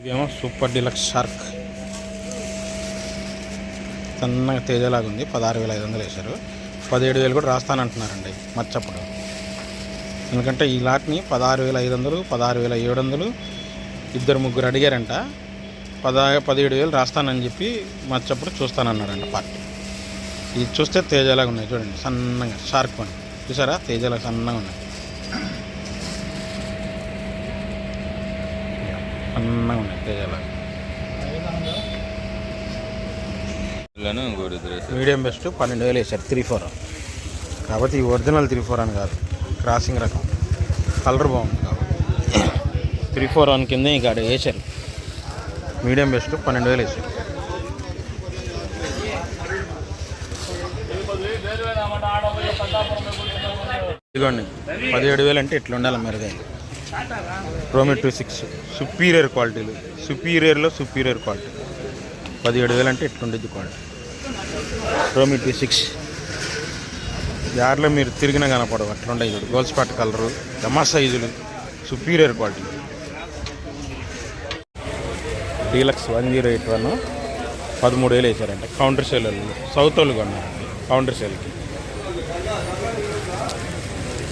ఇదేమో super deluxe shark. సన్నగా తేజలాగా ఉంది. పదహారు వేల ఐదు వందలు వేశారు. పదిహేడు వేలు కూడా రాస్తానంటున్నారండి మచ్చప్పుడు. ఎందుకంటే ఈ లాట్ని పదహారు వేల ఐదు వందలు పదహారు వేల ఏడు వందలు ఇద్దరు ముగ్గురు అడిగారంట. పదా పదిహేడు వేలు రాస్తానని చెప్పి మచ్చప్పుడు చూస్తానన్నారంట పార్టీ. ఇది చూస్తే తేజలాగా ఉన్నాయి. చూడండి సన్నగా షార్క్ అని చూసారా? తేజలాగా సన్నగా ఉన్నాయి. సన్నగా ఉన్నాయి మీడియం బెస్ట్ పన్నెండు వేలు వేశారు త్రీ ఫోర్ కాబట్టి ఈ ఒరిజినల్ త్రీ ఫోర్ అని కాదు క్రాసింగ్ రకం. కలర్ బాగుంది కాబట్టి. త్రీ ఫోర్ వన్ కింద ఇంకా వేశారు. మీడియం బెస్ట్ పన్నెండు వేలు వేశారు. ఇదిగోండి పదిహేడు వేలు అంటే ఇట్లా ఉండాలి మెరుగైంది. ప్రోమి టూ సిక్స్ సుపీరియర్ క్వాలిటీలు సుపీరియర్లో సుపీరియర్ క్వాలిటీ పదిహేడు వేలు అంటే ఎట్లుండేది క్వాలిటీ ప్రోమి టూ సిక్స్ దారిలో మీరు తిరిగినా కనపడవు. అట్లా ఉండవు చూడు స్పాట్ కలరు ఎమా సైజులు superior quality deluxe one zero eight one పదమూడు వేలు వేసారంటే. కౌంటర్ సేల్ సౌత్ వాళ్ళు కొన్నారండి కౌంటర్ సేల్కి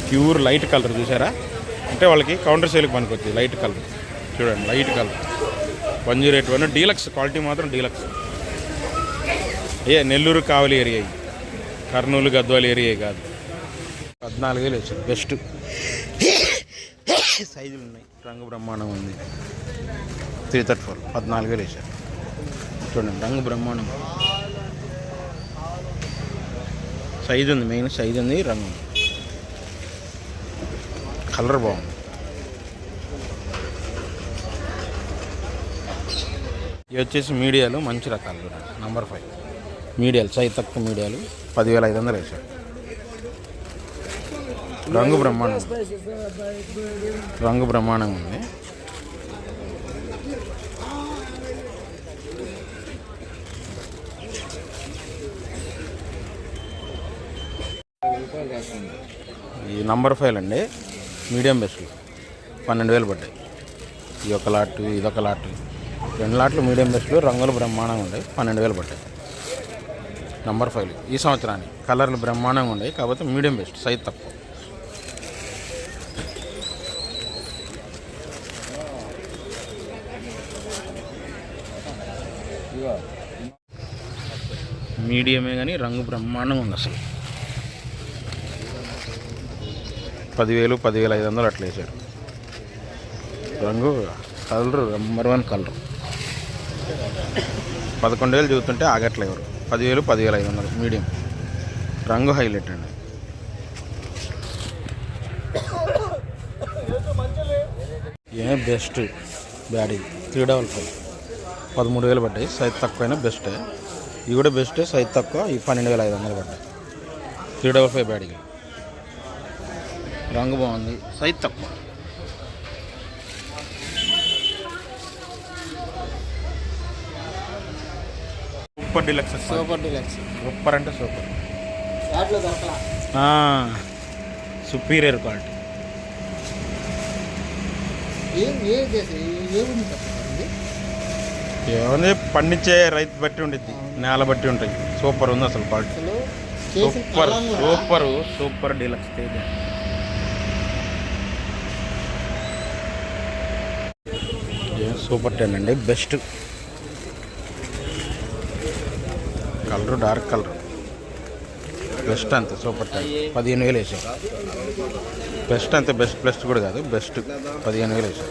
ప్యూర్ లైట్ కలర్ చూసారా? అంటే వాళ్ళకి కౌంటర్ సేల్కి పనికొచ్చింది లైట్ కలర్ చూడండి light colour one zero eight one deluxe quality మాత్రం డీలక్స్. ఏ నెల్లూరు కావలి ఏరియా కర్నూలు గద్వాల ఏరియా కాదు. పద్నాలుగు వేలు వచ్చింది బెస్ట్ సైజులు ఉన్నాయి రంగు బ్రహ్మాండం ఉంది. త్రీ థర్టీ ఫోర్ పద్నాలుగు వేలు వేసారు చూడండి రంగు బ్రహ్మాండం. సైజు ఉంది మెయిన్ సైజు ఉంది రంగు ఉంది. కలర్ బాగుంది. ఇవి వచ్చేసి మీడియాలు మంచి రకాలు చూడండి. నంబర్ ఫైవ్ మీడియాలు సైజ్ తక్కువ మీడియాలు. పదివేల ఐదు వందలు వేసాడు రంగు బ్రహ్మాండం. రంగు బ్రహ్మాండంగా ఉంది. ఈ నంబర్ ఫైవ్ అండి మీడియం బెస్ట్లు పన్నెండు వేలు పడ్డాయి. ఈ ఒక లాట్ ఇదొక లాట్ రెండు లాట్లు మీడియం బెస్ట్లు రంగులు బ్రహ్మాండంగా ఉన్నాయి. పన్నెండు వేలు పడ్డాయి. నంబర్ ఫైవ్ ఈ సంవత్సరానికి కలర్లు బ్రహ్మాండంగా ఉన్నాయి. కాకపోతే మీడియం బెస్ట్ సైజ్ తక్కువ. మీడియమే కానీ రంగు బ్రహ్మాండంగా ఉంది అసలు. పదివేలు పదివేల ఐదు వందలు అట్లా వేసారు రంగు కలర్ నెంబర్ వన్ కలరు. పదకొండు వేలు చూస్తుంటే ఆగట్లేవరు పదివేలు పదివేల ఐదు వందలు మీడియం. రంగు హైలైట్ అండి. ఏ best Byadgi. Three double five. పదమూడు వేలు పడ్డాయి. సైజ్ తక్కువైనా బెస్టే. ఇవి కూడా బెస్టే సైజ్ తక్కువ ఈ పన్నెండు వేల ఐదు వందలు పడ్డాయి. Three double five Byadgi. రంగు బాగుంది. సైజ్ తక్కువ. Super deluxe super deluxe. Super అంటే సూపర్. Superior quality. ఏముంది పండించే రైతు బట్టి ఉండిద్ది. నేల బట్టి ఉంటుంది. సూపర్ ఉంది అసలు quality. Super super super deluxe Teja ఏం సూపర్ టెన్ అండి best. Colour dark colour. Best అంతే సూపర్ టెన్. పదిహేను వేలు వేసాం. బెస్ట్ అంతే బెస్ట్ బెస్ట్ కూడా కాదు బెస్ట్. పదిహేను వేలు వేసాం.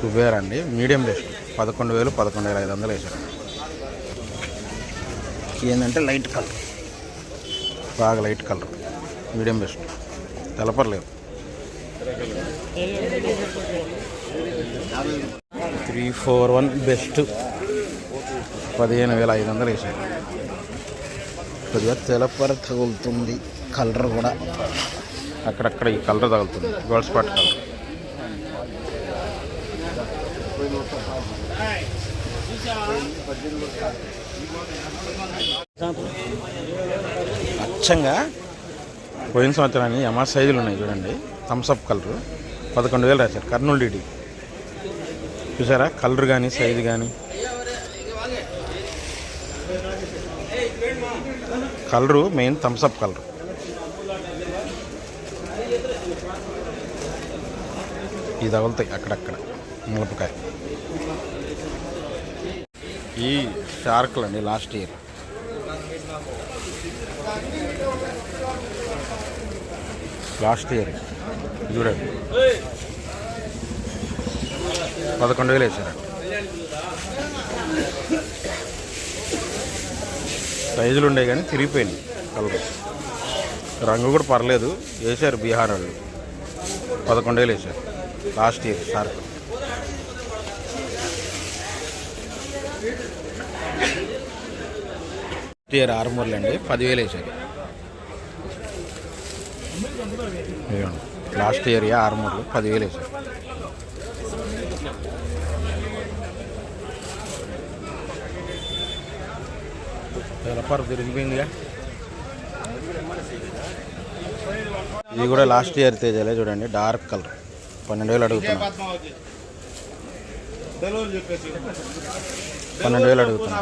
కుబేర్ అండి మీడియం బెస్ట్. పదకొండు వేలు పదకొండు వేల ఐదు వందలు వేసారు ఏంటంటే లైట్ కలర్. బాగా light colour. Medium best. తెలపర్లేదు. Three four one best. పదిహేను వేల ఐదు వందలు వేసారు కొద్దిగా తెలపర తగులుతుంది కలర్ కూడా. అక్కడక్కడ ఈ కలర్ తగులుతుంది. Gold spot colour. అచ్చంగా పోయిన సంవత్సరాన్ని ఎమా సైజులు ఉన్నాయి చూడండి. థమ్స్అప్ కలరు పదకొండు వేలు రాశారు. కర్నూలు డీడీ చూసారా? కలర్ కానీ సైజు కానీ colour main Thums Up colour ఇది తగులుతాయి అక్కడక్కడ మిరపకాయ ఈ షార్క్లు అండి లాస్ట్ ఇయర్. Last year. చూడండి. పదకొండు వేలు వేసారు. సైజులు ఉండే కానీ తిరిగిపోయినాయి కలర్. రంగు కూడా పర్లేదు. వేశారు బీహార్ వాళ్ళు. పదకొండు వేలు వేశారు లాస్ట్ ఇయర్ షార్క్ ఇయర్ ఆరుమూరలు అండి పదివేలు వేసారు లాస్ట్ ఇయర్ ఆరుమూరలు పదివేలు వేసారు డెవలపర్ తిరిగిపోయిందిగా. ఇది కూడా లాస్ట్ ఇయర్ తేజాలే చూడండి. డార్క్ కలర్ పన్నెండు వేలు అడుగుతున్నా. పన్నెండు వేలు అడుగుతున్నా.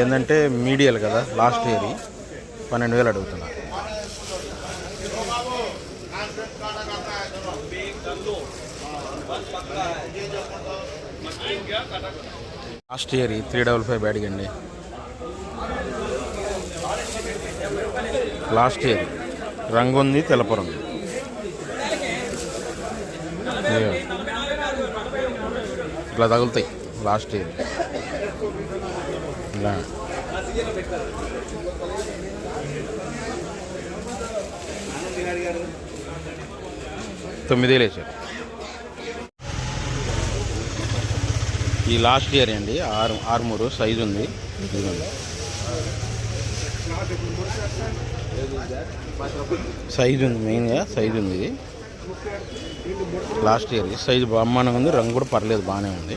ఏంటంటే మీడియల్ కదా లాస్ట్ ఇయర్ పన్నెండు వేలు అడుగుతున్నా. Last year three double five బ్యాడ్గా అండి లాస్ట్ ఇయర్ రంగు ఉంది తెలపరం ఇట్లా తగులుతాయి లాస్ట్ ఇయర్. ఇలా తొమ్మిదేలు వేసారు. ఈ లాస్ట్ ఇయర్ అండి ఆరు ఆరుమూరు సైజు ఉంది. సైజు ఉంది మెయిన్గా సైజు ఉంది ఇది. లాస్ట్ ఇయర్ సైజు బ్రహ్మాండంగా ఉంది రంగు కూడా పర్లేదు బాగానే ఉంది.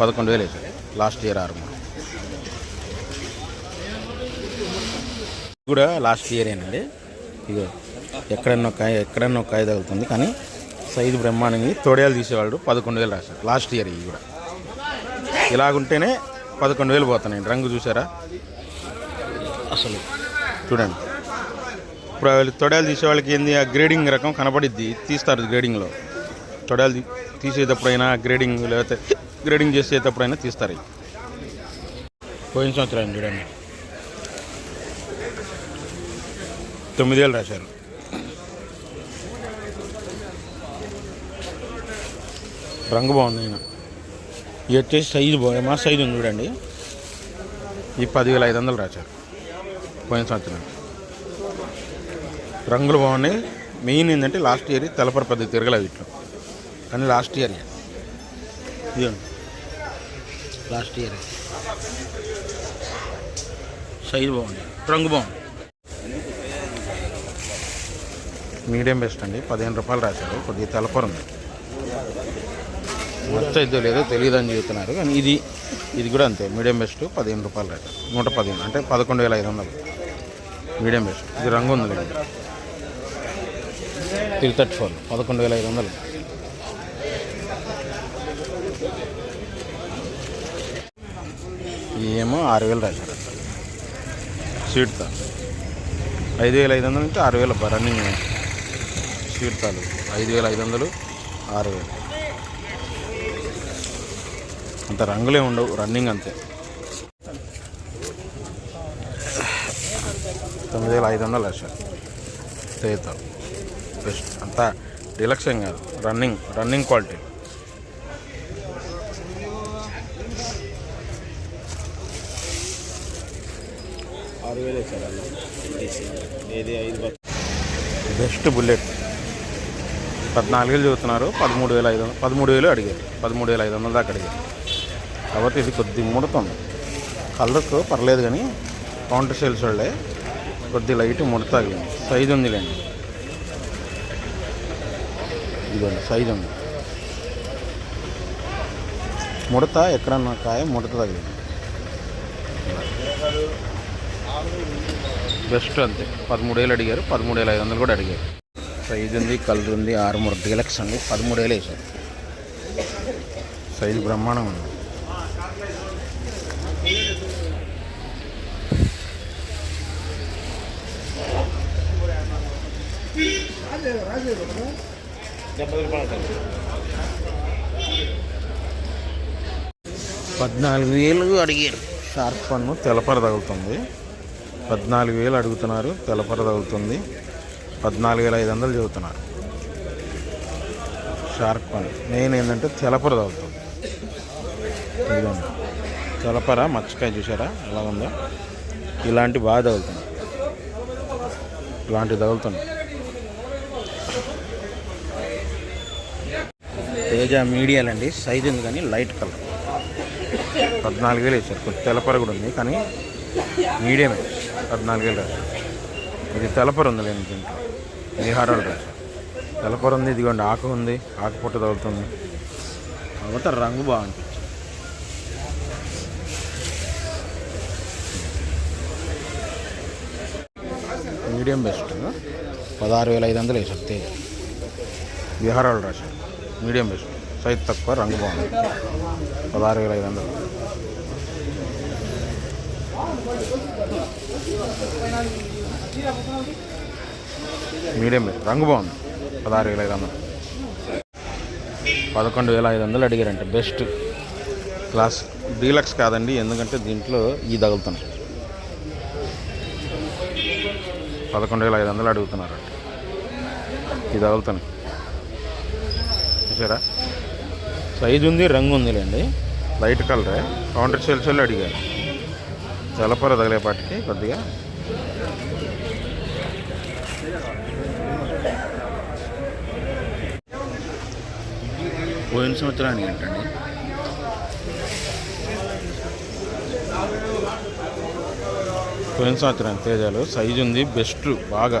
పదకొండు వేలు వేసారు. లాస్ట్ ఇయర్ ఆరుమూరు ఇది కూడా లాస్ట్ ఇయరేనండి ఇగో ఎక్కడన్నా కాయ ఎక్కడన్నా ఒక కాయ తగులుతుంది కానీ సైజు బ్రహ్మాండంగా. తోడేలు తీసేవాళ్ళు పదకొండు వేలు రాశారు లాస్ట్ ఇయర్ ఇది కూడా. ఇలాగుంటేనే పదకొండు వేలు పోతున్నాయి. రంగు చూసారా? అసలు. చూడండి. ఇప్పుడు వాళ్ళు తొడాలు తీసే వాళ్ళకి ఏంది? ఆ గ్రేడింగ్ రకం కనపడిద్ది. తీస్తారు గ్రేడింగ్లో తొడాలు తీసేటప్పుడైనా గ్రేడింగ్ లేకపోతే గ్రేడింగ్ చేసేటప్పుడైనా తీస్తారు ఇవి. పోయిన సంవత్సరం చూడండి. తొమ్మిది వేలు రాశారు. రంగు బాగుంది ఆయన ఇది వచ్చేసి సైజు బాగా మా సైజు ఉంది చూడండి. ఈ పదివేల ఐదు వందలు రాశారు. పోయిన సంవత్సరం. రంగులు బాగున్నాయి. మెయిన్ ఏంటంటే లాస్ట్ ఇయర్ తెలపర పెద్ద తిరగలేదు ఇట్లా. కానీ లాస్ట్ ఇయర్ ఇదిగోండి. Last year. సైజు బాగుంది. రంగు బాగుంది. మీడియం బెస్ట్ అండి. పదిహేను రూపాయలు రాశారు. కొద్దిగా తెలపర ఉంది వచ్చైద్దో లేదో తెలియదు అని చెబుతున్నారు. కానీ ఇది ఇది కూడా అంతే. మీడియం బెస్ట్ పదిహేను రూపాయలు రాశారు నూట పదిహేను. అంటే పదకొండు వేల ఐదు వందలు. Medium best. ఇది రంగు ఉంది కదా. Three thirty four. పదకొండు వేల ఐదు వందలు. ఏమో ఆరు వేలు రాశారు. స్వీట్ ఐదు వేల ఐదు వందల నుంచి ఆరు వేల రన్నింగ్ తాలు ఐదు వేల ఐదు వందలు. ఆరు వేలు. అంత రంగులే ఉండవు రన్నింగ్ అంతే. తొమ్మిది వేల ఐదు వందలు లక్ష చేత బెస్ట్. అంతా డిలక్స్ ఏం కాదు. Running running quality. ఆరు వేలు వేసాడు అన్న. ఏది ఐదు బత్ బెస్ట్ బుల్లెట్. పద్నాలుగు వేలు చదువుతున్నారు పదమూడు వేల ఐదు వందలు పదమూడు వేలు అడిగారు. పదమూడు వేల ఐదు వందల దాకా అడిగారు. కాబట్టి ఇది కొద్ది ముడుతుంది కలర్కు పర్లేదు కానీ కౌంటర్ సేల్స్ వాళ్ళే కొద్ది లైట్ ముడతాగింది సైజు ఉందిలేండి. ఇదిగోండి సైజు ఉంది. ముడత ఎక్కడన్నా కాయ ముడత తగిలింది బెస్ట్ అంతే. పదమూడు వేలు అడిగారు పదమూడు వేల ఐదు వందలు కూడా అడిగారు. సైజు ఉంది కలర్ ఉంది ఆరు మూడు డీలక్స్ అండి పదమూడు వేలు వేసారు. సైజు బ్రహ్మాండం ఉంది. పద్నాలుగు వేలు అడిగారు. షార్ప్ పన్ను తెలపర తగులుతుంది. పద్నాలుగు వేలు అడుగుతున్నారు తెలపర తగులుతుంది. పద్నాలుగు వేల ఐదు వందలు చెబుతున్నారు షార్క్ పని మెయిన్ ఏంటంటే తెలపర తగులుతుంది తెలపర మచ్చకాయ చూసారా ఎలా ఉందో? ఇలాంటి బాగా తగులుతుంది ఇలాంటివి తగులుతుంది తేజ మీడియాలండి సైజ్ ఉంది కానీ లైట్ కలర్. పద్నాలుగు వేలు వేసారు కొంచెం తెలపర కూడా ఉంది కానీ మీడియమే. పద్నాలుగు వేలు ఇది తెల్లపర ఉంది లేని దీంట్లో. బీహారాలు రాశారు తెల్లపర ఉంది ఇదిగోండి ఆకు ఉంది ఆకు పుట్ట తగులుతుంది. కాకపోతే రంగు బాగుంటుంది. Medium best. పదహారు వేల ఐదు వందలు వేసారు తేజ. బీహారాలు రాశారు మీడియం బెస్ట్. సైజ్ తక్కువ రంగు బాగుంది పదహారు వేల ఐదు వందలు. మీడియం రంగు బాగుంది. పదహారు వేల ఐదు వందలు. పదకొండు వేల ఐదు వందలు అడిగారంటే. బెస్ట్ క్లాస్ డీలక్స్ కాదండి. ఎందుకంటే దీంట్లో ఈ తగులుతున్నాయి. పదకొండు వేల ఐదు వందలు అడుగుతున్నారంట. ఇది తగులుతున్నాయి. చూసారా? సైజు ఉంది రంగు ఉందిలేండి. లైట్ కలరే. కౌంటర్ సేల్స్ వాళ్ళు అడిగారు. తెల్లపొర తగిలేపాటికి కొద్దిగా పోయిన సంవత్సరానికి ఏంటండి పోయిన సంవత్సరం తేజాలు. సైజు ఉంది బెస్ట్ బాగా.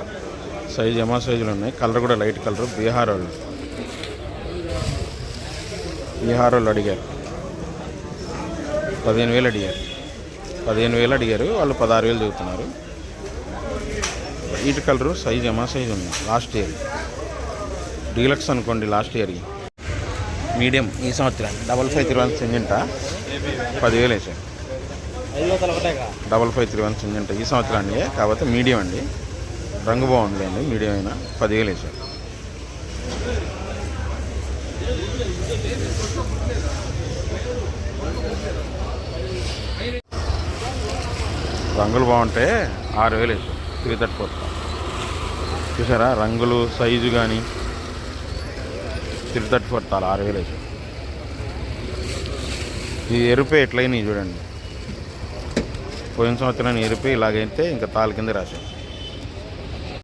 సైజు ఎమా సైజులు ఉన్నాయి. కలర్ కూడా లైట్ కలర్ బీహార్ వాళ్ళు. బీహార్ వాళ్ళు అడిగారు. పదిహేను వేలు అడిగారు. పదిహేను వేలు అడిగారు. వాళ్ళు పదహారు వేలు చెబుతున్నారు. వైట్ కలరు సైజ్ ఎమా సైజ్ ఉంది లాస్ట్ ఇయర్. డీలక్స్ అనుకోండి లాస్ట్ ఇయర్కి. మీడియం ఈ సంవత్సరానికి. Double five three one Syngenta పదివేలు ఒకటేగా double five three one Syngenta ఈ సంవత్సరానికి. కాకపోతే మీడియం అండి. రంగు బాగుంది అండి మీడియం అయినా పదివేలు వేసారు రంగులు బాగుంటే ఆరు వేలు వేసారు త్రీ థర్టీ ఫోర్ చూసారా? రంగులు సైజు కానీ త్రీ థర్టీ ఫోర్ తాలు ఆరు వేలు వేసారు ఈ ఎరుపు ఎట్లయినాయి చూడండి. పోయిన సంవత్సరం ఎరుపు ఇలాగైతే ఇంకా తాళ్ళ కింద రాశారు